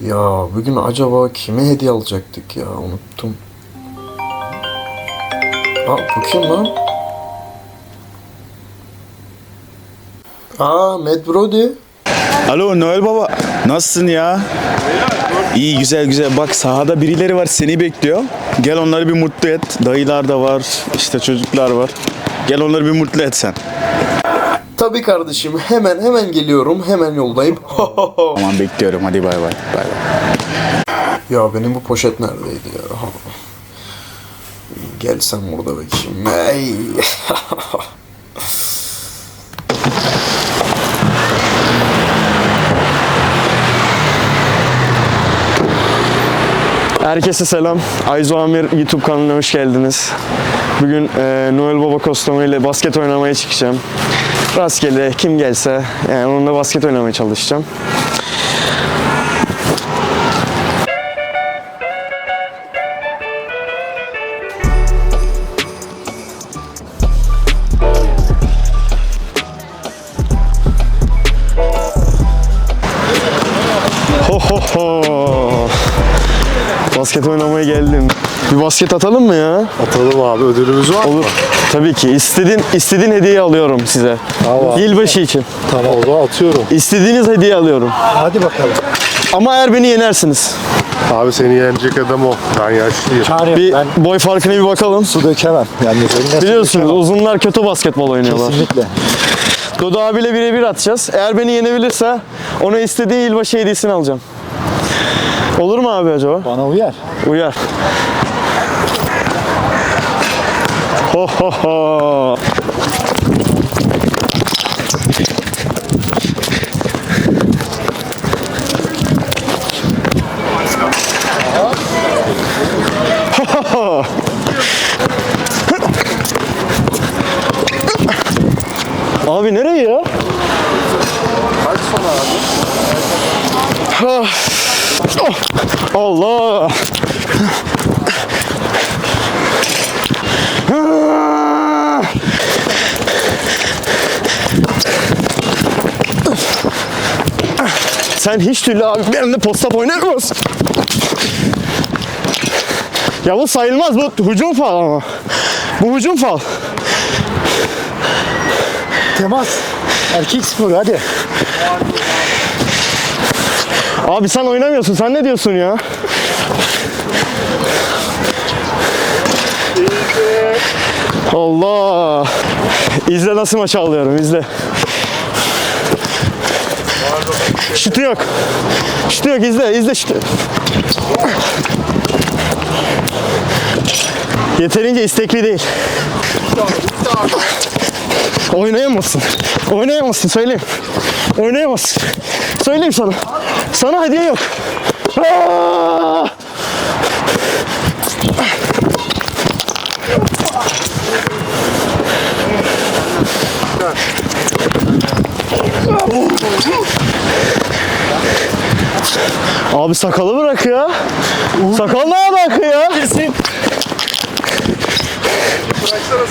Ya bugün acaba kime hediye alacaktık ya unuttum. Aa bu kim lan? Aa Matt Brody. Alo Noel Baba. Nasılsın ya? İyi güzel güzel. Bak sahada birileri var seni bekliyor. Gel onları bir mutlu et. Dayılar da var. işte çocuklar var. Gel onları bir mutlu et sen. Tabii kardeşim hemen hemen geliyorum hemen yoldayım. Tamam bekliyorum. Hadi bay bay. Bay bay. ya benim bu poşet neredeydi ya? Gelsem orada bakayım. Ey. Herkese selam. Ayzo Amir YouTube kanalına hoş geldiniz. Bugün e, Noel Baba kostümü ile basket oynamaya çıkacağım. Rastgele kim gelse yani onunla basket oynamaya çalışacağım. Ho ho ho. Basket oynamaya geldim. Bir basket atalım mı ya? Atalım abi ödülümüz var mı? Olur. Tabii ki. İstediğin, istediğin hediyeyi alıyorum size. Tamam. Yılbaşı için. Tamam o zaman atıyorum. İstediğiniz hediye alıyorum. Hadi bakalım. Ama eğer beni yenersiniz. Abi seni yenecek adam o. Ben yaşlıyım. Çağrı Bir ben boy farkına bir bakalım. su dökemem. Yani eline su Biliyorsunuz dökemem. uzunlar kötü basketbol oynuyorlar. Kesinlikle. Dodo abiyle birebir atacağız. Eğer beni yenebilirse ona istediği yılbaşı hediyesini alacağım. Olur mu abi acaba? Bana uyar. Uyar. Ho ho ho. Abi nereye ya? Ah. Allah. Ah! Sen hiç türlü abi benimle postap oynar mısın? Ya bu sayılmaz bu hücum fal ama. Bu hücum fal. Temas. Erkek sporu hadi. Abi sen oynamıyorsun sen ne diyorsun ya? Allah. İzle nasıl maçı alıyorum izle. Şutu yok. Şutu yok izle izle şutu. Yeterince istekli değil. Oynayamazsın. Oynayamazsın söyleyeyim. Oynayamazsın. Söyleyeyim sana. Sana hediye yok. Aa! Abi sakalı bırak ya. Sakal ne alaka ya? Kesin. Hoppa. Sakalı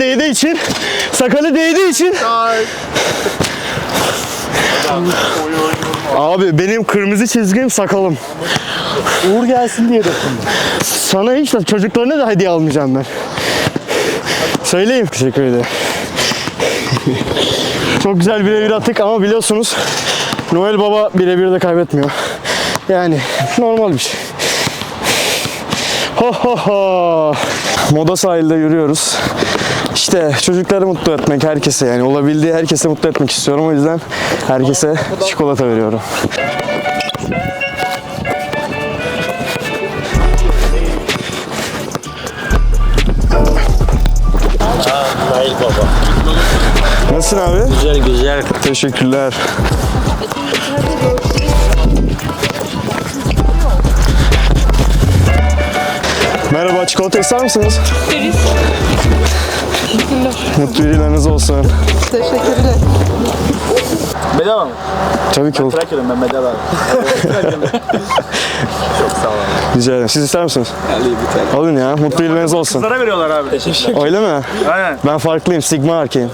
değdiği için. Sakalı değdiği için. Abi benim kırmızı çizgim sakalım. Uğur gelsin diye dokundum. Sana hiç de çocuklarına da hediye almayacağım ben. Söyleyeyim. Teşekkür ederim. Çok güzel birebir attık ama biliyorsunuz Noel Baba birebir de kaybetmiyor. Yani normal bir şey. Ho ho ho. Moda sahilde yürüyoruz. İşte çocukları mutlu etmek herkese yani olabildiği herkese mutlu etmek istiyorum. O yüzden herkese çikolata veriyorum. Nasılsın abi? Güzel güzel. Teşekkürler. Merhaba, çikolata ister misiniz? İsteriz. Mutlu yıllarınız olsun. Teşekkürler. Bedava mı? Tabii ki olur. Bırakıyorum ben bedava. Çok sağ olun. Rica ederim. Siz ister misiniz? Alın ya. Mutlu yıllarınız olsun. Sana veriyorlar abi. Öyle mi? Aynen. Ben farklıyım. Sigma erkeğim.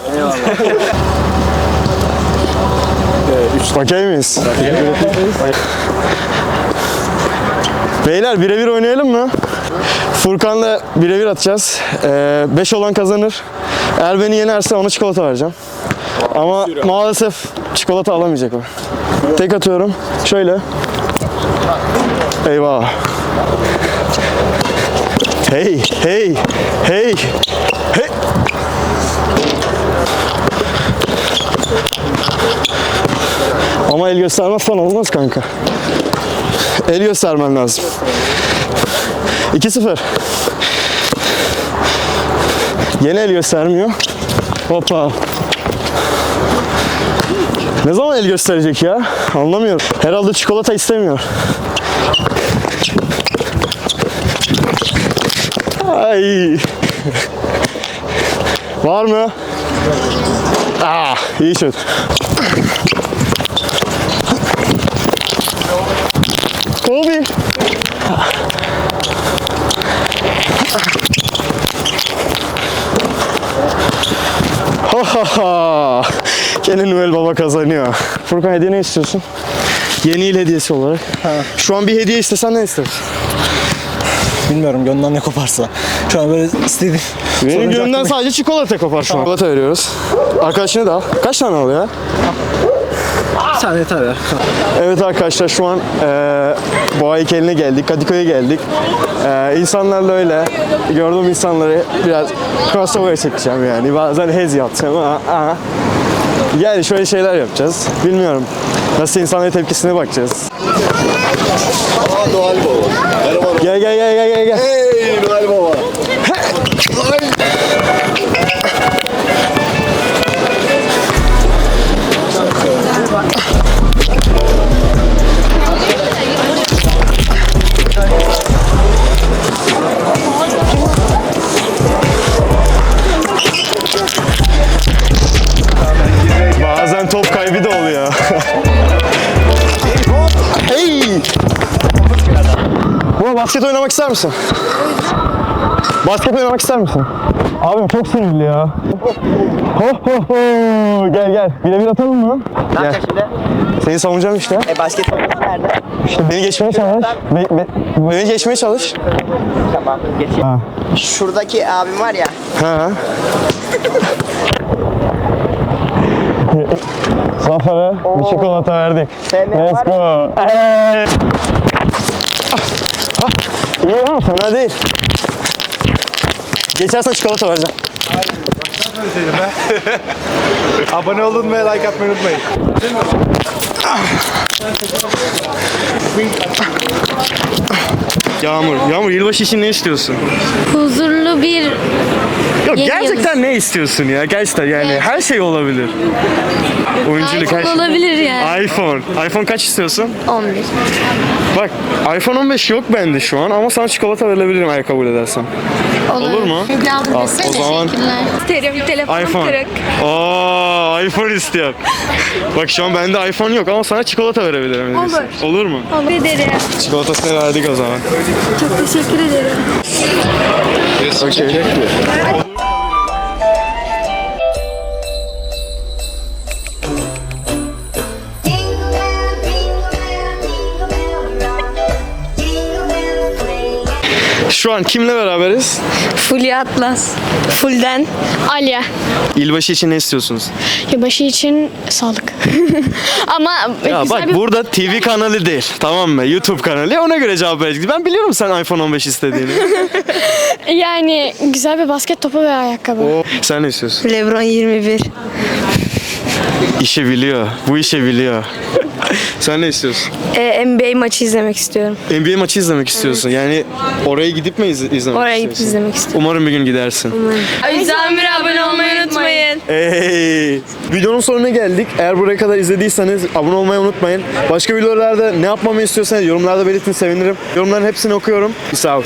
Okey miyiz? Beyler birebir oynayalım mı? Furkan'la birebir atacağız. 5 olan kazanır. Eğer beni yenerse ona çikolata vereceğim. Ama maalesef çikolata alamayacak o. Tek atıyorum. Şöyle. Eyvah. Hey, hey, hey, hey. Ama el göstermezsen olmaz kanka. El göstermen lazım. 2-0. Yine el göstermiyor. Hoppa. Ne zaman el gösterecek ya? Anlamıyorum. Herhalde çikolata istemiyor. Ay. Var mı? Ah, iyi şut. Kobe. Ha ha ha. Gene Noel Baba kazanıyor. Furkan hediye ne istiyorsun? Yeni yıl hediyesi olarak. Şu an bir hediye istesen ne istersin? Bilmiyorum gönlünden ne koparsa. Şu an böyle istediğim. Benim gönlümden sadece çikolata kopar şu an. Çikolata veriyoruz. Arkadaşını da al. Kaç tane al ya? Yeter ya. Evet arkadaşlar şu an eee Boğa heykeline geldik, Kadıköy'e geldik. Eee insanlarla öyle gördüğüm insanları biraz crossover çekeceğim yani. Bazen hez yapacağım ama aa. yani şöyle şeyler yapacağız. Bilmiyorum. Nasıl insanların tepkisine bakacağız. Noel Baba. Merhaba. Gel gel gel gel gel gel. Hey Noel Baba. Basket oynamak ister misin? Basket oynamak ister misin? Abim çok sinirli ya. Ho ho ho. Gel gel. Birebir atalım mı? Gel. Seni savunacağım işte. E basket nerede? İşte beni geçmeye çalış. Be- be- beni geçmeye çalış. Tamam geçeyim. Ha. Şuradaki abim var ya. Ha. Zafer'e bir çikolata verdik. Sevmeyen Let's var go. Hey. İyi ama fena değil. Geçersen çikolata vereceğim. Abone olun ve like atmayı unutmayın. Yağmur, Yağmur yılbaşı için ne istiyorsun? huzurlu bir Yok Yeni gerçekten ne istiyorsun ya? Gerçekten yani her şey olabilir. Oyunculuk her iPhone şey. olabilir yani. iPhone. iPhone kaç istiyorsun? 11. Bak iPhone 15 yok bende şu an ama sana çikolata verebilirim eğer kabul edersen. Olur mu? Al, o zaman Terim, telefon iPhone. kırık. Oo, iPhone istiyor. Bak şu an bende iPhone yok ama sana çikolata verebilirim. Olur. Olur mu? Olur ederim. Çikolatasını verdik o zaman. Çok teşekkür ederim. Okey. Şu an kimle beraberiz? Fulya Atlas. Fulden. Alya. Yılbaşı için ne istiyorsunuz? Yılbaşı için sağlık. Ama Ya güzel bak bir... burada TV kanalı değil tamam mı? YouTube kanalı. Ona göre cevap vereceksin. Ben biliyorum sen iPhone 15 istediğini. Yani güzel bir basket topu ve ayakkabı. O, sen ne istiyorsun? Lebron 21. İşi biliyor. Bu işi biliyor. sen ne istiyorsun? Ee, NBA maçı izlemek istiyorum. NBA maçı izlemek istiyorsun. Yani oraya gidip mi iz- izlemek Oraya gidip istiyorsun? izlemek istiyorum. Umarım bir gün gidersin. Yüzden abone olmayı unutmayın. Hey! Videonun sonuna geldik. Eğer buraya kadar izlediyseniz abone olmayı unutmayın. Başka videolarda ne yapmamı istiyorsanız yorumlarda belirtin sevinirim. Yorumların hepsini okuyorum. Peace out.